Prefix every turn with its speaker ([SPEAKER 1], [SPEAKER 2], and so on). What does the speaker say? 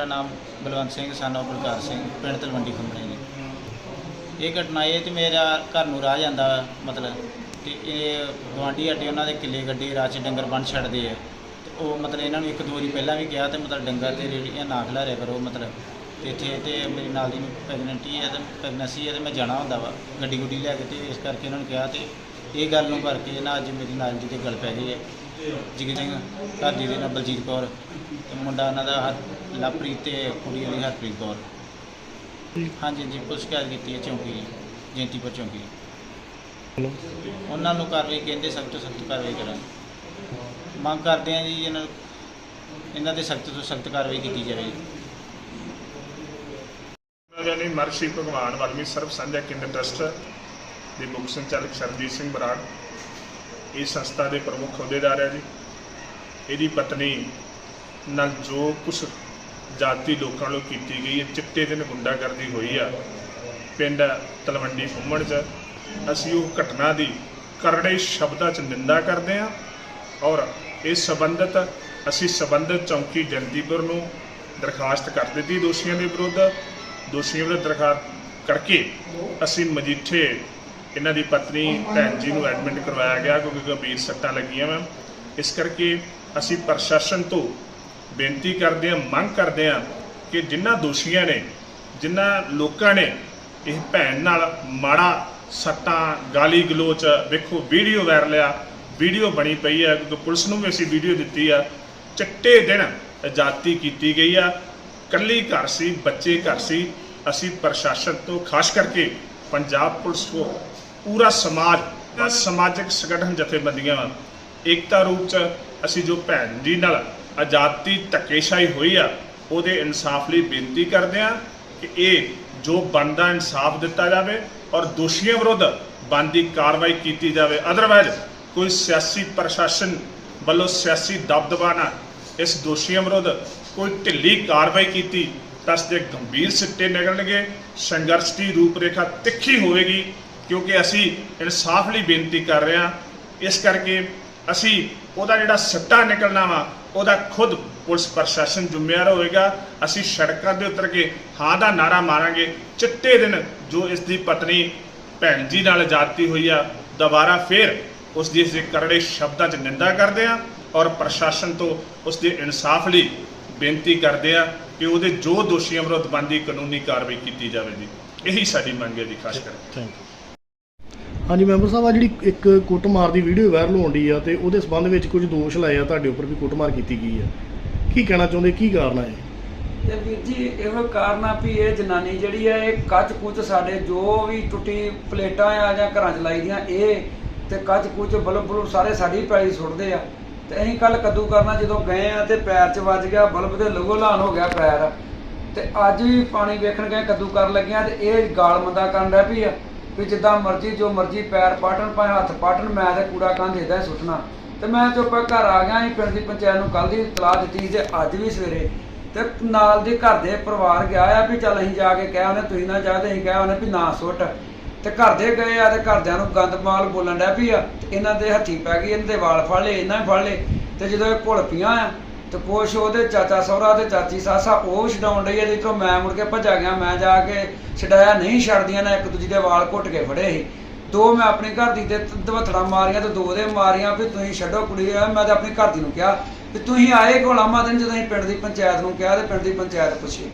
[SPEAKER 1] ਮੇਰਾ ਨਾਮ ਬਲਵੰਤ ਸਿੰਘ ਸਾਨੋ ਬਲਕਾਰ ਸਿੰਘ, ਪਿੰਡ ਤਲਵੰਡੀ ਖੰਮਣੇ ਨੇ। ਇਹ ਘਟਨਾ ਇਹ ਤੇ ਮੇਰਾ ਘਰ ਨੂੰ ਰਾਹ ਜਾਂਦਾ, ਮਤਲਬ ਤੇ ਇਹ ਗਵਾਂਢੀ ਅੱਡੇ ਉਹਨਾਂ ਦੇ ਕਿੱਲੇ ਗੱਡੀ ਰਾਹ 'ਚ ਡੰਗਰ ਬੰਨ ਛੱਡਦੇ ਆ। ਤੇ ਉਹ ਮਤਲਬ ਇਹਨਾਂ ਨੂੰ ਇੱਕ ਦੋ ਵਾਰੀ ਪਹਿਲਾਂ ਵੀ ਕਿਹਾ ਤੇ ਮਤਲਬ ਡੰਗਰ ਤੇ ਰੇੜੀਆਂ ਨਾ ਖਿਲਾਰਿਆ ਕਰੋ, ਮਤਲਬ ਤੇ ਇੱਥੇ ਤੇ ਮੇਰੀ ਨਾਲ ਦੀ ਪ੍ਰੈਗਨੈਂਟੀ ਹੈ ਤੇ ਪ੍ਰੈਗਨੈਂਸੀ ਹੈ ਤੇ ਮੈਂ ਜਾਣਾ ਹੁੰਦਾ ਵਾ, ਗੱਡੀ ਗੁੱਡੀ ਲੈ ਕੇ ਤੇ ਇਸ ਕਰਕੇ ਉਹਨਾਂ ਨੂੰ ਕਿਹਾ ਤੇ ਇਹ ਗੱਲ ਨੂੰ ਕਰਕੇ ਨਾ ਅੱਜ ਮੇਰੀ ਨਾਲ ਜੀ ਦੇ ਗੱਲ ਪੈ ਗਈ ਹੈ। ਜਿਗਰ ਸਿੰਘ ਘਰ ਦੇ ਨਾਲ ਬਲਜੀਤ ਕੌਰ ਤੇ ਮੁੰਡਾ ਉਹਨਾਂ ਦਾ ਹਰ, ਲਵਪ੍ਰੀਤ ਤੇ ਕੁੜੀ ਵਾਲੀ ਹਰਪ੍ਰੀਤ ਕੌਰ। ਹਾਂਜੀ ਜੀ ਪੁਲਿਸ ਸ਼ਿਕਾਇਤ ਕੀਤੀ ਹੈ ਚੌਂਕੀ ਜੈਂਤੀਪੁਰ ਚੌਂਕੀ ਉਹਨਾਂ ਨੂੰ ਕਾਰਵਾਈ ਕਹਿੰਦੇ ਸਖਤ ਤੋਂ ਸਖਤ ਕਾਰਵਾਈ ਕਰਾਂ ਮੰਗ ਕਰਦੇ ਆ ਜੀ ਇਹਨਾਂ ਇਹਨਾਂ ਤੇ ਸਖਤ ਤੋਂ ਸਖਤ ਕਾਰਵਾਈ ਕੀਤੀ ਜਾਵੇ ਜੀ।
[SPEAKER 2] ਯਾਨੀ ਮਰਸ਼ੀ ਭਗਵਾਨ ਵਾਲਮੀ ਸਰਬ ਸਾਂਝਾ ਕੇਂਦਰ ਟਰਸਟ ਦੇ ਮੁੱਖ ਸੰਚਾਲਕ ਸਰਬਜੀਤ ਸਿੰਘ ਬਰਾੜ ਇਹ ਸੰਸਥਾ ਦੇ ਪ੍ਰਮੁੱਖ ਅਹੁਦੇਦਾਰ ਹੈ ਜੀ। ਇਹਦੀ ਪਤਨੀ ਨਾਲ ਜੋ ਕੁਝ ਜਾਤੀ ਲੋਕਾਂ ਨੂੰ ਕੀਤੀ ਗਈ ਹੈ, ਚਿੱਟੇ ਦਿਨ ਗੁੰਡਾਗਰਦੀ ਹੋਈ ਆ, ਪਿੰਡ ਤਲਵੰਡੀ ਫੁੰਮਣ 'ਚ। ਅਸੀਂ ਉਹ ਘਟਨਾ ਦੀ ਕਰੜੇ ਸ਼ਬਦਾਂ 'ਚ ਨਿੰਦਾ ਕਰਦੇ ਹਾਂ ਔਰ ਇਸ ਸੰਬੰਧਤ, ਅਸੀਂ ਸੰਬੰਧਿਤ ਚੌਂਕੀ ਜੰਦੀਪੁਰ ਨੂੰ ਦਰਖਾਸਤ ਕਰ ਦਿੱਤੀ ਦੋਸ਼ੀਆਂ ਦੇ ਵਿਰੁੱਧ। ਦੋਸ਼ੀਆਂ ਵਿਰੁੱਧ ਦਰਖਾਸਤ ਕਰਕੇ ਅਸੀਂ ਮਜੀਠੇ ਇਹਨਾਂ ਦੀ ਪਤਨੀ ਭੈਣ ਜੀ ਨੂੰ ਐਡਮਿਟ ਕਰਵਾਇਆ ਗਿਆ ਕਿਉਂਕਿ ਗੰਭੀਰ ਸੱਟਾਂ ਲੱਗੀਆਂ ਵਾ। ਇਸ ਕਰਕੇ ਅਸੀਂ ਪ੍ਰਸ਼ਾਸਨ ਤੋਂ ਬੇਨਤੀ ਕਰਦੇ ਹਾਂ, ਮੰਗ ਕਰਦੇ ਹਾਂ ਕਿ ਜਿਨ੍ਹਾਂ ਦੋਸ਼ੀਆਂ ਨੇ ਜਿਨ੍ਹਾਂ ਲੋਕਾਂ ਨੇ ਇਹ ਭੈਣ ਨਾਲ ਮਾੜਾ ਸੱਟਾਂ, ਗਾਲੀ ਗਲੋਚ, ਵੇਖੋ ਵੀਡੀਓ ਵਾਇਰਲ ਆ, ਵੀਡੀਓ ਬਣੀ ਪਈ ਆ, ਕਿਉਂਕਿ ਪੁਲਿਸ ਨੂੰ ਵੀ ਅਸੀਂ ਵੀਡੀਓ ਦਿੱਤੀ ਆ। ਚਿੱਟੇ ਦਿਨ ਆਜ਼ਾਦੀ ਕੀਤੀ ਗਈ ਆ। ਕੱਲੀ ਘਰ ਸੀ, ਬੱਚੇ ਘਰ ਸੀ। ਅਸੀਂ ਪ੍ਰਸ਼ਾਸਨ ਤੋਂ ਖਾਸ ਕਰਕੇ ਪੰਜਾਬ ਪੁਲਿਸ ਤੋਂ ਪੂਰਾ ਸਮਾਜ ਅ, ਸਮਾਜਿਕ ਸੰਗਠਨ ਜਥੇਬੰਦੀਆਂ ਵਾ ਏਕਤਾ ਰੂਪ ਚ ਅਸੀਂ ਜੋ ਭੈਣ ਜੀ ਨਾਲ ਆਜ਼ਾਦੀ ਧੱਕੇਸ਼ਾਹੀ ਹੋਈ ਆ ਉਹਦੇ ਇਨਸਾਫ ਲਈ ਬੇਨਤੀ ਕਰਦੇ ਆ ਕਿ ਇਹ ਜੋ ਬਣਦਾ ਇਨਸਾਫ ਦਿੱਤਾ ਜਾਵੇ ਔਰ ਦੋਸ਼ੀਆਂ ਵਿਰੁੱਧ ਬਣਦੀ ਕਾਰਵਾਈ ਕੀਤੀ ਜਾਵੇ। ਅਦਰਵਾਇਜ਼ ਕੋਈ ਸਿਆਸੀ ਪ੍ਰਸ਼ਾਸਨ ਵੱਲੋਂ ਸਿਆਸੀ ਦਬਦਬਾ ਨਾਲ ਇਸ ਦੋਸ਼ੀਆਂ ਵਿਰੁੱਧ ਕੋਈ ਢਿੱਲੀ ਕਾਰਵਾਈ ਕੀਤੀ ਤਾਂ ਇਸ ਦੇ ਗੰਭੀਰ ਸਿੱਟੇ ਨਿਕਲਣਗੇ ਸੰਘਰਸ਼ ਦੀ ਰੂਪਰੇਖਾ ਤਿੱਖੀ ਹੋਵੇਗੀ ਕਿਉਂਕਿ ਅਸੀਂ ਇਨਸਾਫ ਲਈ ਬੇਨਤੀ ਕਰ ਰਹੇ ਹਾਂ। ਇਸ ਕਰਕੇ ਅਸੀਂ ਉਹਦਾ ਜਿਹੜਾ ਸੱਟਾ ਨਿਕਲਣਾ ਵਾ, ਉਹਦਾ ਖੁਦ ਪੁਲਿਸ ਪ੍ਰਸ਼ਾਸਨ ਜ਼ਿੰਮੇਵਾਰ ਹੋਵੇਗਾ। ਅਸੀਂ ਸੜਕਾਂ ਦੇ ਉਤਰ ਕੇ ਹਾਂ ਦਾ ਨਾਰਾ ਮਾਰਾਂਗੇ। ਚਿੱਟੇ ਦਿਨ ਜੋ ਇਸ ਦੀ ਪਤਨੀ ਭੈਣ ਜੀ ਨਾਲ ਜਾਤੀ ਹੋਈ ਆ, ਦੁਬਾਰਾ ਫੇਰ ਉਸ ਦੀ ਇਸ ਕਰੜੇ ਸ਼ਬਦਾਂ 'ਚ ਨਿੰਦਾ ਕਰਦੇ ਆ ਔਰ ਪ੍ਰਸ਼ਾਸਨ ਤੋਂ ਉਸ ਦੇ ਇਨਸਾਫ ਲਈ ਬੇਨਤੀ ਕਰਦੇ ਆ ਕਿ ਉਹਦੇ ਜੋ ਦੋਸ਼ੀਆਂ ਵਿਰੁੱਧ ਬਣਦੀ ਕਾਨੂੰਨੀ ਕਾਰਵਾਈ ਕੀਤੀ ਜਾਵੇ ਜੀ। ਇਹੀ ਸਾਡੀ ਮੰਗ ਹੈ ਜੀ, ਖਾਸ ਕਰਕੇ।
[SPEAKER 3] ਥੈਂਕ ਯੂ ਹਾਂਜੀ, ਮੈਂਬਰ ਸਾਹਿਬ ਆ ਜਿਹੜੀ ਇੱਕ ਕੁੱਟਮਾਰ ਦੀ ਵੀਡੀਓ ਵਾਇਰਲ ਹੋਣ ਡਈ ਆ ਤੇ ਉਹਦੇ ਸਬੰਧ ਵਿੱਚ ਕੁਝ ਦੋਸ਼ ਲਾਏ ਆ, ਤੁਹਾਡੇ ਉੱਪਰ ਵੀ ਕੁੱਟਮਾਰ ਕੀਤੀ ਗਈ ਆ। ਕੀ ਕਹਿਣਾ ਚਾਹੁੰਦੇ? ਕੀ ਕਾਰਨ ਆ ਇਹ?
[SPEAKER 4] ਤੇ ਵੀਰ ਜੀ, ਇਹੋ ਕਾਰਨ ਆ ਵੀ ਇਹ ਜਨਾਨੀ ਜਿਹੜੀ ਆ, ਇਹ ਕੱਚ ਕੁੱਚ ਸਾਡੇ ਜੋ ਵੀ ਟੁੱਟੀ ਪਲੇਟਾਂ ਆ ਜਾਂ ਘਰਾਂ ਚ ਲਾਈ ਦੀਆਂ ਇਹ ਤੇ ਕੱਚ ਕੁੱਚ ਬਲਬ ਬਲਬ ਸਾਰੇ ਸਾਡੀ ਪੈਲੀ ਸੁੱਟਦੇ ਆ। ਤੇ ਅਸੀਂ ਕੱਲ ਕੱਦੂ ਕਰਨਾ ਜਦੋਂ ਗਏ ਆ ਤੇ ਪੈਰ 'ਚ ਵੱਜ ਗਿਆ, ਬਲਬ ਦੇ ਲਗੋ ਲਾਨ ਹੋ ਗਿਆ ਪੈਰ। ਤੇ ਅੱਜ ਵੀ ਪਾਣੀ ਵੇਖਣ ਗਏ, ਕੱਦੂ ਕਰਨ ਲੱਗਿਆ ਤੇ ਇਹ ਗਾਲ ਮੰਦਾ ਕਰਨ ਡਿਆ ਪਈ ਆ। ਵੀ ਜਿੱਦਾਂ ਮਰਜ਼ੀ, ਜੋ ਮਰਜ਼ੀ ਪੈਰ ਪਾਟਣ, ਭਾਵੇਂ ਹੱਥ ਪਾਟਣ, ਮੈਂ ਤੇ ਕੂੜਾ ਕੰਧ ਏਦਾਂ ਸੁੱਟਣਾ। ਤੇ ਮੈਂ ਚੁੱਪ ਘਰ ਆ ਗਿਆ ਸੀ ਪਿੰਡ ਦੀ ਪੰਚਾਇਤ ਨੂੰ ਕੱਲ ਦੀ ਇਤਲਾਹ ਦਿੱਤੀ ਤੇ ਅੱਜ ਵੀ ਸਵੇਰੇ। ਤੇ ਨਾਲ ਦੇ ਘਰ ਦੇ ਪਰਿਵਾਰ ਗਿਆ ਆ ਵੀ ਚੱਲ ਅਸੀਂ ਜਾ ਕੇ ਕਹਿ ਉਹਨੇ ਤੁਸੀਂ ਨਾ ਜਾ ਤੇ ਅਸੀਂ ਕਹਿ ਉਹਨੇ ਵੀ ਨਾ ਸੁੱਟ। ਤੇ ਘਰ ਦੇ ਗਏ ਆ ਤੇ ਘਰਦਿਆਂ ਨੂੰ ਗੰਦ ਮਾਲ ਬੋਲਣ ਡਿਆ ਵੀ ਆ। ਤੇ ਇਹਨਾਂ ਦੇ ਹੱਥੀ ਪੈ ਗਈ, ਇਹਨਾਂ ਦੇ ਵਾਲ ਫੜ ਲਏ, ਇਹਨਾਂ ਫੜ ਲਏ। ਤੇ ਜਦੋਂ ਇਹ ਘੁਲ ਪੀਆਂ ਆ ਤੇ ਕੁਛ ਉਹਦੇ ਚਾਚਾ ਸਹੁਰਾ ਤੇ ਚਾਚੀ ਸਾਸਾ ਉਹ ਛਡਾਉਣ ਡਈ ਆ ਜਿੱਥੋਂ ਮੈਂ ਮੁੜ ਕੇ ਭੱਜਾ ਗਿਆ, ਮੈਂ ਜਾ ਕੇ ਛਡਾਇਆ, ਨਹੀਂ ਛੱਡਦੀਆਂ ਨਾ ਇੱਕ ਦੂਜੀ ਦੇ ਵਾਲ ਘੁੱਟ ਕੇ ਫੜੇ ਸੀ। ਦੋ ਮੈਂ ਆਪਣੀ ਘਰ ਦੀ ਤੇ ਦਵਥੜਾ ਮਾਰੀਆਂ ਤੇ ਦੋ ਦੇ ਮਾਰੀਆਂ, ਵੀ ਤੁਸੀਂ ਛੱਡੋ ਕੁੜੀ ਆ ਮੈਂ ਤੇ ਆਪਣੀ ਘਰ ਦੀ ਨੂੰ ਕਿਹਾ ਵੀ ਤੁਸੀਂ ਆਏ ਕੋਲ ਆਮਾ ਦਿਨ ਜਦੋਂ ਅਸੀਂ ਪਿੰਡ ਦੀ ਪੰਚਾਇਤ ਨੂੰ ਕਿਹਾ ਤੇ ਪਿੰਡ ਦੀ ਪੰਚਾਇਤ ਪੁੱਛੀ।